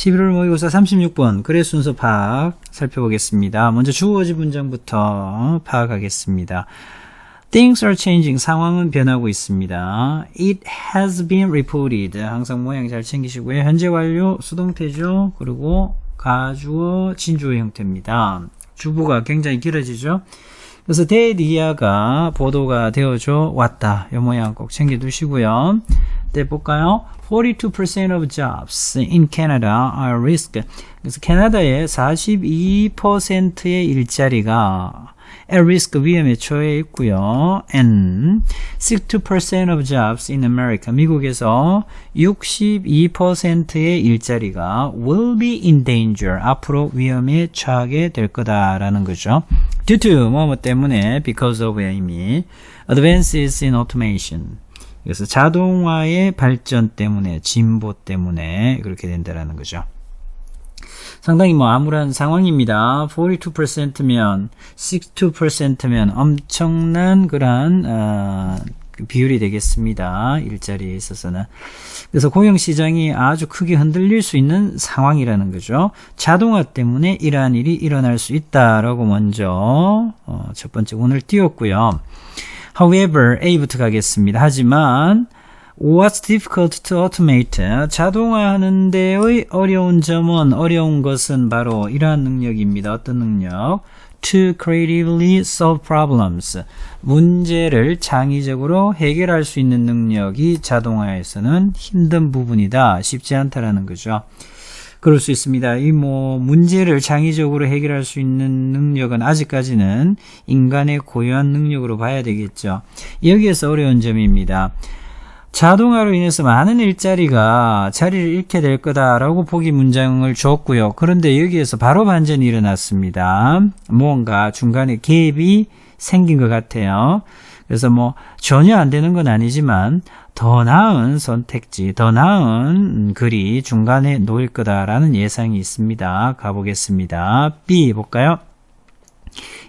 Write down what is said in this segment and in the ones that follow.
11월 모의고사 36번 글의 순서 파악 살펴보겠습니다. 먼저 주어지 문장부터 파악하겠습니다. Things are changing. 상황은 변하고 있습니다. It has been reported. 항상 모양 잘 챙기시고요. 현재 완료 수동태죠. 그리고 가주어 진주어 형태입니다. 주부가 굉장히 길어지죠. 그래서 대리아가 보도가 되어줘 왔다. 이 모양 꼭 챙겨두시고요. 네, 볼까요? 42% of jobs in Canada are risk. 그래서 캐나다의 42%의 일자리가 at risk 위험에 처해 있고요. and 62% of jobs in America. 미국에서 62%의 일자리가 will be in danger. 앞으로 위험에 처하게 될 거다라는 거죠. due to 뭐뭐 때문에 because of의 의미 advances in automation. 그래서 자동화의 발전 때문에 진보 때문에 그렇게 된다라는 거죠. 상당히 뭐 암울한 상황입니다. 42%면 62%면 엄청난 그러한 어, 비율이 되겠습니다. 일자리에 있어서는. 그래서 고용 시장이 아주 크게 흔들릴 수 있는 상황이라는 거죠. 자동화 때문에 이러한 일이 일어날 수 있다라고 먼저 어, 첫 번째 오늘 띄웠고요. However, A부터 가겠습니다. 하지만 What's difficult to automate? 자동화하는 데의 어려운 점은 어려운 것은 바로 이러한 능력입니다. 어떤 능력? To creatively solve problems. 문제를 창의적으로 해결할 수 있는 능력이 자동화에서는 힘든 부분이다. 쉽지 않다라는 거죠. 그럴 수 있습니다. 이 뭐 문제를 창의적으로 해결할 수 있는 능력은 아직까지는 인간의 고유한 능력으로 봐야 되겠죠. 여기에서 어려운 점입니다. 자동화로 인해서 많은 일자리가 자리를 잃게 될 거다라고 보기 문장을 줬고요. 그런데 여기에서 바로 반전이 일어났습니다. 무언가 중간에 갭이 생긴 것 같아요. 그래서 뭐 전혀 안 되는 건 아니지만 더 나은 선택지, 더 나은 글이 중간에 놓일 거다라는 예상이 있습니다. 가보겠습니다. B 볼까요?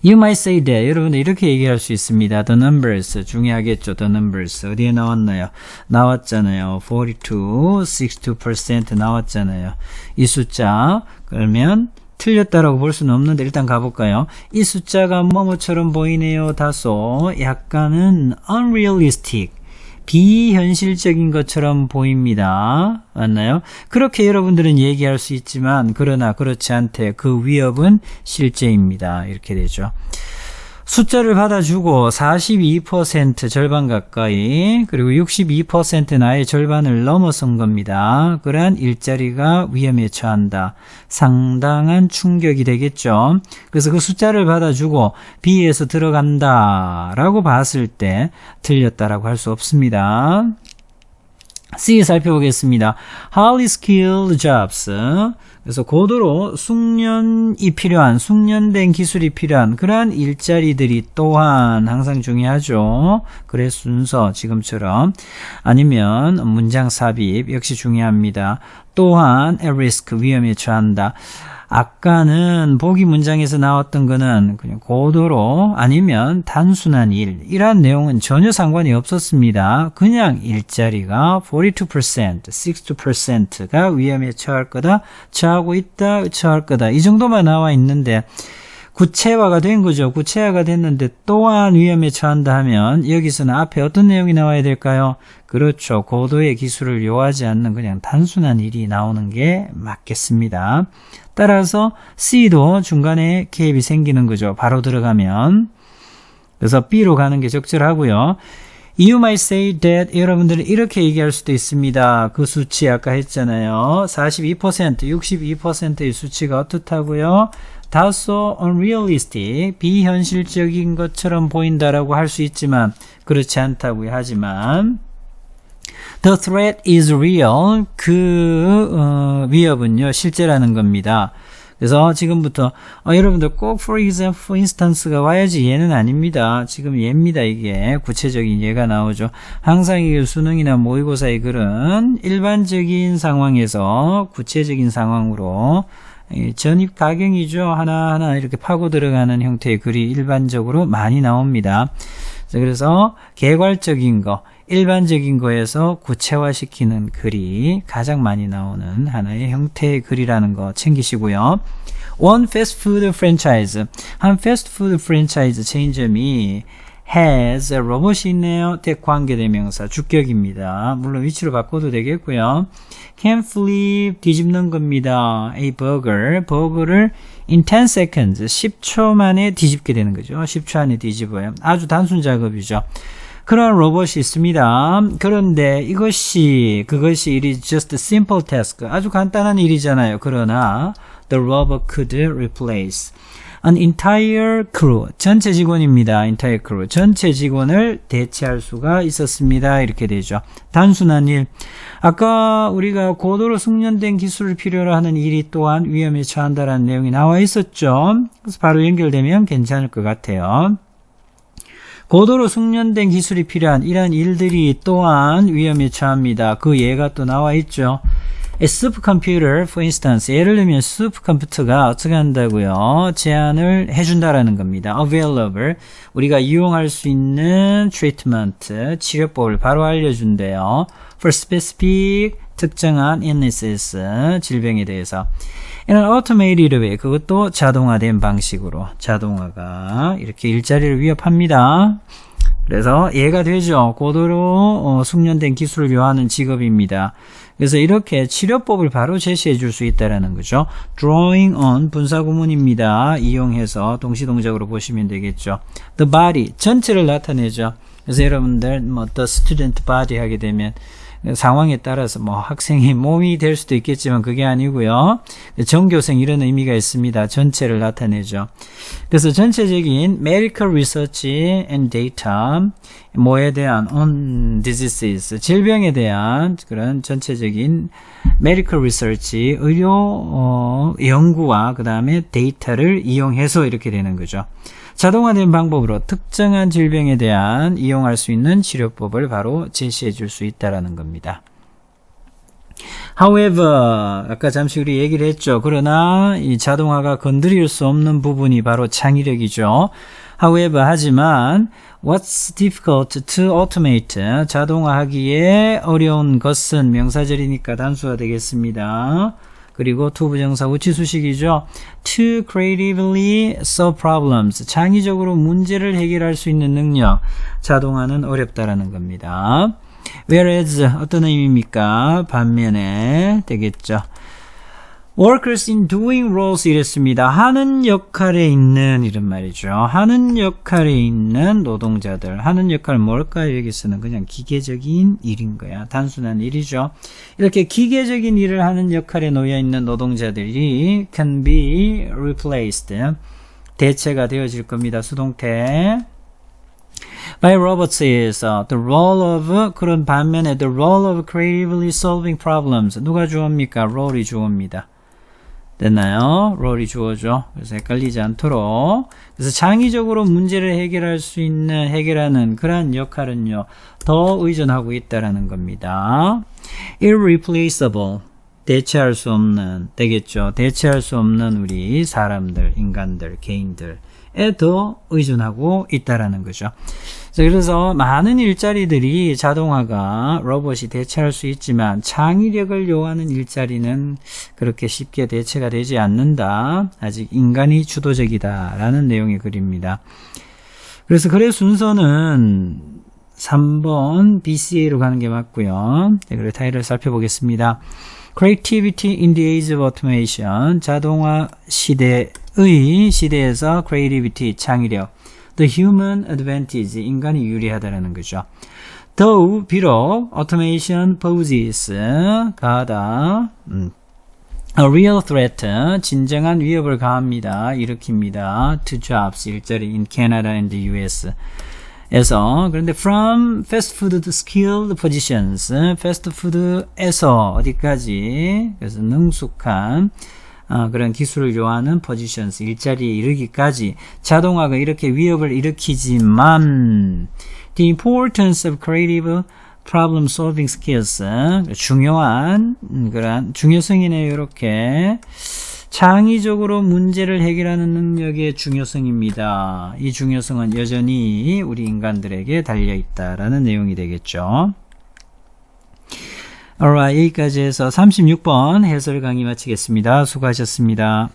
You might say that. 여러분 이렇게 얘기할 수 있습니다. The numbers 중요하겠죠. The numbers 어디에 나왔나요? 나왔잖아요. 42, 62% 나왔잖아요. 이 숫자 그러면 틀렸다라고 볼 수는 없는데 일단 가볼까요? 이 숫자가 뭐뭐처럼 보이네요. 다소 약간은 unrealistic 비현실적인 것처럼 보입니다. 맞나요? 그렇게 여러분들은 얘기할 수 있지만 그러나 그렇지 않대. 그 위협은 실제입니다. 이렇게 되죠. 숫자를 받아주고 42% 절반 가까이 그리고 62% 나의 절반을 넘어선 겁니다. 그러한 일자리가 위험에 처한다. 상당한 충격이 되겠죠. 그래서 그 숫자를 받아주고 B에서 들어간다 라고 봤을 때 틀렸다라고 할 수 없습니다. C 살펴보겠습니다. Highly skilled jobs. 그래서 고도로 숙련이 필요한, 숙련된 기술이 필요한 그러한 일자리들이 또한 항상 중요하죠. 그래 순서 지금처럼 아니면 문장 삽입 역시 중요합니다. 또한 at risk 위험에 처한다. 아까는 보기 문장에서 나왔던 거는 그냥 고도로 아니면 단순한 일 이러한 내용은 전혀 상관이 없었습니다. 그냥 일자리가 42%, 62%가 위험에 처할 거다, 처하고 있다, 처할 거다 이 정도만 나와 있는데 구체화가 된 거죠. 구체화가 됐는데 또한 위험에 처한다 하면 여기서는 앞에 어떤 내용이 나와야 될까요? 그렇죠. 고도의 기술을 요하지 않는 그냥 단순한 일이 나오는 게 맞겠습니다. 따라서 C도 중간에 갭이 생기는 거죠. 바로 들어가면. 그래서 B로 가는 게 적절하고요. You might say that 여러분들은 이렇게 얘기할 수도 있습니다. 그 수치 아까 했잖아요. 42%, 62%의 수치가 어떻다고요? 다소 unrealistic, 비현실적인 것처럼 보인다라고 할 수 있지만 그렇지 않다고요. 하지만 The threat is real. 그 어, 위협은요 실제라는 겁니다. 그래서 지금부터 어, 여러분들 꼭 for example, for instance가 와야지 얘는 아닙니다. 지금 얘입니다. 이게 구체적인 예가 나오죠. 항상 이 수능이나 모의고사의 글은 일반적인 상황에서 구체적인 상황으로 전입 가경이죠. 하나하나 이렇게 파고 들어가는 형태의 글이 일반적으로 많이 나옵니다. 그래서 개괄적인 거, 일반적인 거에서 구체화시키는 글이 가장 많이 나오는 하나의 형태의 글이라는 거 챙기시고요. 원 패스트푸드 프랜차이즈 한 패스트푸드 프랜차이즈 체인점이 has 로봇이 있네요. 대관계 대명사 주격입니다. 물론 위치로 바꿔도 되겠고요. can flip 뒤집는 겁니다. a burger 버거를 in 10 seconds 10초 만에 뒤집게 되는 거죠. 10초 안에 뒤집어요. 아주 단순 작업이죠. 그런 로봇이 있습니다. 그런데 이것이 그것이 is just a simple task 아주 간단한 일이잖아요. 그러나 the robot could replace an entire crew 전체 직원입니다. entire crew 전체 직원을 대체할 수가 있었습니다. 이렇게 되죠. 단순한 일. 아까 우리가 고도로 숙련된 기술을 필요로 하는 일이 또한 위험에 처한다라는 내용이 나와 있었죠. 그래서 바로 연결되면 괜찮을 것 같아요. 고도로 숙련된 기술이 필요한 이러한 일들이 또한 위험에 처합니다. 그 예가 또 나와 있죠. A supercomputer, for instance, 예를 들면 슈퍼컴퓨터가 어떻게 한다고요? 제안을 해준다라는 겁니다. Available, 우리가 이용할 수 있는 treatment, 치료법을 바로 알려준대요. For specific, 특정한 illnesses, 질병에 대해서. In an automated way, 그것도 자동화된 방식으로 자동화가 이렇게 일자리를 위협합니다. 그래서 이해가 되죠. 고도로 어, 숙련된 기술을 요하는 직업입니다. 그래서 이렇게 치료법을 바로 제시해 줄 수 있다라는 거죠. drawing on 분사 구문입니다. 이용해서 동시동작으로 보시면 되겠죠. the body 전체를 나타내죠. 그래서 여러분들 뭐 the student body 하게 되면 상황에 따라서 뭐 학생의 몸이 될 수도 있겠지만 그게 아니고요. 전교생 이런 의미가 있습니다. 전체를 나타내죠. 그래서 전체적인 medical research and data 뭐에 대한 on diseases 질병에 대한 그런 전체적인 medical research 의료 어, 연구와 그 다음에 데이터를 이용해서 이렇게 되는 거죠. 자동화된 방법으로 특정한 질병에 대한 이용할 수 있는 치료법을 바로 제시해 줄 수 있다라는 겁니다. However, 아까 잠시 우리 얘기를 했죠. 그러나 이 자동화가 건드릴 수 없는 부분이 바로 창의력이죠. However, 하지만 what's difficult to automate 자동화하기에 어려운 것은 명사절이니까 단수가 되겠습니다. 그리고 to 부정사 우치수식이죠. to creatively solve problems. 창의적으로 문제를 해결할 수 있는 능력. 자동화는 어렵다라는 겁니다. whereas 어떤 의미입니까? 반면에 되겠죠. Workers in doing roles 이랬습니다. 하는 역할에 있는 이런 말이죠. 하는 역할에 있는 노동자들. 하는 역할 뭘까요? 여기서는 그냥 기계적인 일인 거야. 단순한 일이죠. 이렇게 기계적인 일을 하는 역할에 놓여 있는 노동자들이 can be replaced. 대체가 되어질 겁니다. 수동태. by robots에서 the role of 그런 반면에 the role of creatively solving problems 누가 주어입니까? role이 주어입니다. 됐나요? 롤이 주어져. 그래서 헷갈리지 않도록. 그래서 창의적으로 문제를 해결할 수 있는, 해결하는 그러한 역할은요, 더 의존하고 있다라는 겁니다. irreplaceable. 대체할 수 없는, 되겠죠. 대체할 수 없는 우리 사람들, 인간들, 개인들에 더 의존하고 있다라는 거죠. 그래서 많은 일자리들이 자동화가 로봇이 대체할 수 있지만 창의력을 요하는 일자리는 그렇게 쉽게 대체가 되지 않는다. 아직 인간이 주도적이다라는 내용의 글입니다. 그래서 글의 순서는 3번 BCA로 가는 게 맞고요. 네, 그리고 타이틀을 살펴보겠습니다. Creativity in the Age of Automation 자동화 시대의 시대에서 Creativity 창의력 The human advantage, 인간이 유리하다라는 거죠. Though, 비록, automation poses, 가다, 음, a real threat, 진정한 위협을 가합니다. 일으킵니다. to jobs, 일자리 in Canada and the US. 에서 그런데 from fast food to skilled positions fast food에서 어디까지 그래서 능숙한 어, 그런 기술을 요하는 포지션스 일자리에 이르기까지 자동화가 이렇게 위협을 일으키지만 the importance of creative problem solving skills 중요한 그런 중요성이네요 이렇게 창의적으로 문제를 해결하는 능력의 중요성입니다. 이 중요성은 여전히 우리 인간들에게 달려 있다라는 내용이 되겠죠. Alright, 여기까지 해서 36번 해설 강의 마치겠습니다. 수고하셨습니다.